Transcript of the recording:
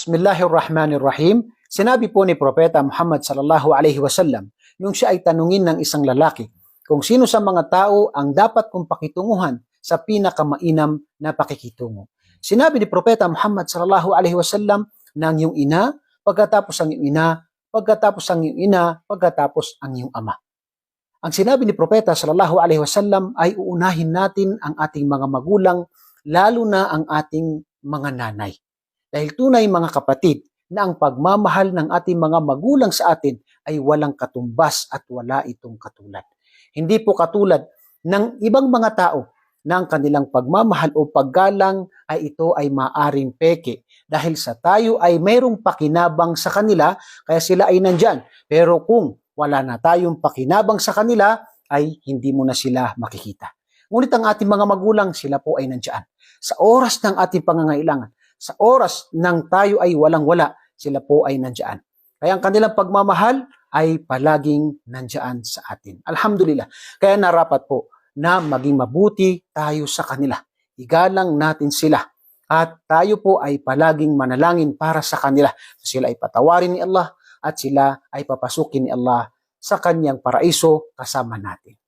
Bismillahirrahmanirrahim. Sinabi po ni Propeta Muhammad sallallahu alaihi wasallam nung siya ay tanungin ng isang lalaki kung sino sa mga tao ang dapat kong pakitunguhan sa pinakamainam na pakikitungo. Sinabi ni Propeta Muhammad sallallahu alaihi wasallam na ang iyong ina, pagkatapos ang iyong ina, pagkatapos ang iyong ina, pagkatapos ang iyong ama. Ang sinabi ni Propeta sallallahu alaihi wasallam ay uunahin natin ang ating mga magulang, lalo na ang ating mga nanay. Dahil tunay mga kapatid na ang pagmamahal ng ating mga magulang sa atin ay walang katumbas at wala itong katulad. Hindi po katulad ng ibang mga tao na ang kanilang pagmamahal o paggalang ay ito ay maaring peke dahil sa tayo ay mayroong pakinabang sa kanila kaya sila ay nandyan. Pero kung wala na tayong pakinabang sa kanila ay hindi mo na sila makikita. Ngunit ang ating mga magulang, sila po ay nandyan. Sa oras ng ating pangangailangan, sa oras ng tayo ay walang-wala, sila po ay nandyan. Kaya ang kanilang pagmamahal ay palaging nandyan sa atin. Alhamdulillah. Kaya narapat po na maging mabuti tayo sa kanila. Igalang natin sila. At tayo po ay palaging manalangin para sa kanila. Sila ay patawarin ni Allah at sila ay papasukin ni Allah sa kanyang paraiso kasama natin.